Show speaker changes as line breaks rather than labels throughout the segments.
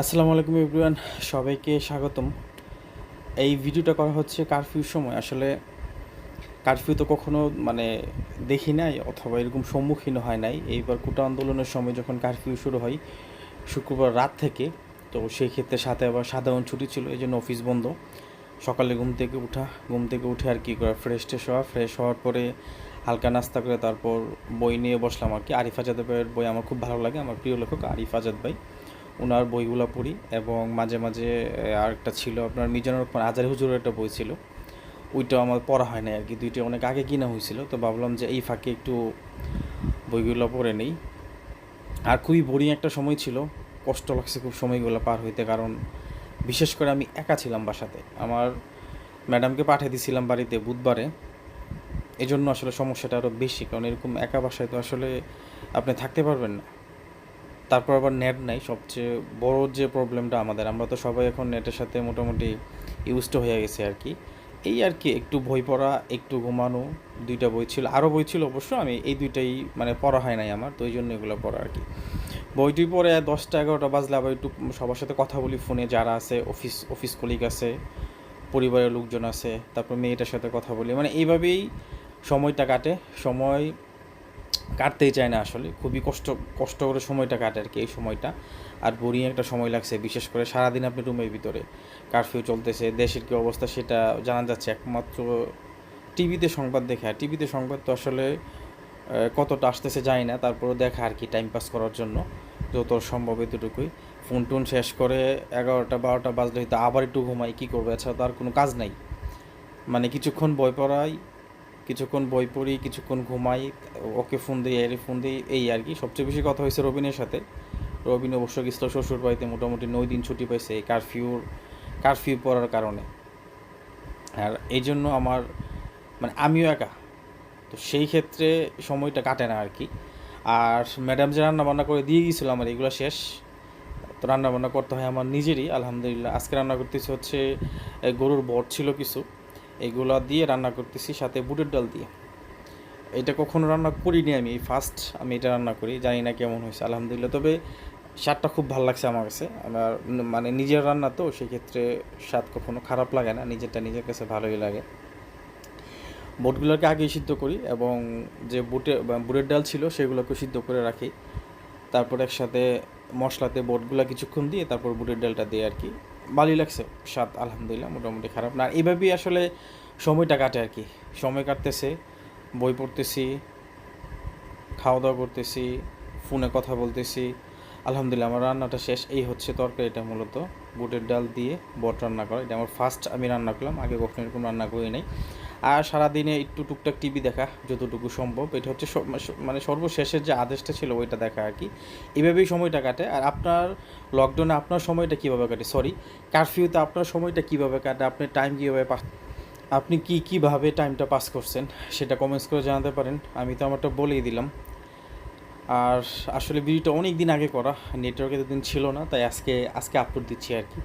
আসসালামু আলাইকুম এভরিওয়ান, সবাইকে স্বাগতম। এই ভিডিওটা করা হচ্ছে কারফিউর সময়। আসলে কারফিউ তো কখনো মানে দেখি নাই অথবা এরকম সম্মুখীন হয় নাই। এইবার কোটা আন্দোলনের সময় যখন কারফিউ শুরু হয়, শুক্রবার রাত থেকে, তো সেই ক্ষেত্রে সাথে আবার সাধারণ ছুটি ছিল এই জন্য অফিস বন্ধ। সকালে ঘুম থেকে উঠা, ঘুম থেকে উঠে আর কি করা ফ্রেশ ট্রেশ হওয়া। ফ্রেশ হওয়ার পরে হালকা নাস্তা করে তারপর বই নিয়ে বসলাম আর কি। আরিফ আজাদ ভাইয়ের বই আমার খুব ভালো লাগে, আমার প্রিয় লেখক আরিফ আজাদ ভাই ওনার বইগুলো পড়ি এবং মাঝে মাঝে আরেকটা ছিল আপনার মিজানুর রহমান, আজারি হুজুরের একটা বই ছিল। ওইটাও আমার পড়া হয় না আর কি দুইটা অনেক আগে কিনা হয়েছিল তো ভাবলাম যে এই ফাঁকে একটু বইগুলো পড়ে নেই। আর খুবই বোরিং একটা সময় ছিল, কষ্ট লাগছে খুব সময়গুলো পার হইতে, কারণ বিশেষ করে আমি একা ছিলাম বাসাতে। আমার ম্যাডামকে পাঠিয়ে দিয়েছিলাম বাড়িতে বুধবারে। এই জন্য আসলে সমস্যাটা আরও বেশি, কারণ এরকম একা বাসায় তো আসলে আপনি থাকতে পারবেন না। তারপর আবার নেট নাই। সবচেয়ে বড় যে প্রবলেমটা আমাদের, আমরা তো সবাই এখন নেটের সাথে মোটামুটি ইউজড হয়ে গেছে আর কি এই আর কি একটু বই পড়া, একটু ঘুমানো, দুইটা বই ছিল। আরও বই ছিল অবশ্য, আমি এই দুইটাই মানে পড়া হয় নাই আমার, তো ওই জন্য এগুলো পড়া আর কি বইটি পরে দশটা, এগারোটা বাজলে আবার একটু সবার সাথে কথা বলি ফোনে যারা আছে অফিস অফিস কলিগ আছে, পরিবারের লোকজন আছে, তারপর মেয়েটার সাথে কথা বলি। মানে এইভাবেই সময়টা কাটে। সময় কাটতেই চায় না আসলে। খুবই কষ্ট কষ্ট করে সময়টা কাটে আর কি এই সময়টা। আর বোরিং একটা সময় লাগছে, বিশেষ করে সারাদিন আপনি রুমের ভিতরে। কারফিউ চলতেছে, দেশের কী অবস্থা সেটা জানা যাচ্ছে। একমাত্র টিভিতে সংবাদ দেখে, আর টিভিতে সংবাদ তো আসলে কতটা আসতেছে যায় না। তারপরেও দেখা আর কি টাইম পাস করার জন্য, যত সম্ভব এতটুকুই। ফোন টোন শেষ করে এগারোটা, বারোটা বাজলে হয়তো আবার একটু ঘুমাই, কী করব? এছাড়া তো আর কোনো কাজ নাই। মানে কিছুক্ষণ বই পড়াই কিছুক্ষণ বই পড়ি, কিছুক্ষণ ঘুমাই, ওকে ফোন দিই, এর ফোন দিই, এই আর কি। সবচেয়ে বেশি কথা হয়েছে রবিনের সাথে। রবিন অবশ্য গেছিল শ্বশুর বাড়িতে মোটামুটি নয় দিন ছুটি পাইছে এই কারফিউর কারফিউ পড়ার কারণে। আর এই জন্য আমার মানে আমিও একা। তো সেই ক্ষেত্রে সময়টা কাটে না আর কি। আর ম্যাডাম যে রান্না বান্না করে দিয়ে গিয়েছিল আমার, এগুলো শেষ। তো রান্না বান্না করতে হয় আমার নিজেরই, আলহামদুলিল্লাহ। আজকে রান্না করতেছি হচ্ছে গরুর বট ছিল কিছু। এগুলো দিয়ে রান্না করতেছি, সাথে বুটের ডাল দিয়ে। এটা কখনো রান্না করিনি আমি ফার্স্ট আমি এটা রান্না করি, জানি না কেমন হয়েছে, আলহামদুলিল্লাহ। তবে স্বাদটা খুব ভালো লাগছে আমার কাছে। আমার মানে নিজের রান্না তো, সেক্ষেত্রে স্বাদ কখনো খারাপ লাগে না, নিজেরটা নিজের কাছে ভালোই লাগে। বুটগুলোকে আগেই সিদ্ধ করি এবং যে বুটে বুটের ডাল ছিল সেগুলোকে সিদ্ধ করে রাখি। তারপর একসাথে মশলাতে বোটগুলো কিছুক্ষণ দিয়ে তারপর বুটের ডালটা দিয়ে আর কি ভালোই লাগছে। স্বাদ, আলহামদুলিল্লাহ, মোটামুটি খারাপ না। এভাবেই আসলে সময়টা কাটে আর কি। সময় কাটতেছে, বই পড়তেছি খাওয়া দাওয়া করতেছি, ফোনে কথা বলতেছি। আলহামদুলিল্লাহ, আমার রান্নাটা শেষ। এই হচ্ছে তরকারি এটা মূলত। বুটের ডাল দিয়ে বট রান্না করা। এটা আমার ফার্স্ট আমি রান্না করলাম। আগে কখনো এরকম রান্না করি নাই। আর সারাদিনে একটু টুকটাক টিভি দেখা, যতটুকু সম্ভব। এটা হচ্ছে মানে সর্বশেষের যে আদেশটা ছিল, ওইটা দেখা আর কি। এভাবেই সময়টা কাটে। আর আপনার লকডাউনে আপনার সময়টা কীভাবে কাটে? সরি কারফিউতে আপনার সময়টা কীভাবে কাটে? আপনি টাইম কীভাবে পাস আপনি কি কীভাবে টাইমটা পাস করছেন? সেটা কমেন্টস করে জানাতে পারেন। আমি তো আমারটা বলেই দিলাম। আর আসলে ভিডিওটা অনেক দিন আগে করা। নেটওয়ার্ক এতদিন ছিল না, তাই আজকে আজকে আপলোড দিচ্ছি আর কি।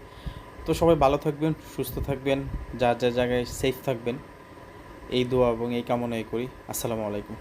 তো সবাই ভালো থাকবেন, সুস্থ থাকবেন, যার যার জায়গায় সেফ থাকবেন। এই দোয়া এবং এই কামনাই করি। আসসালামু আলাইকুম।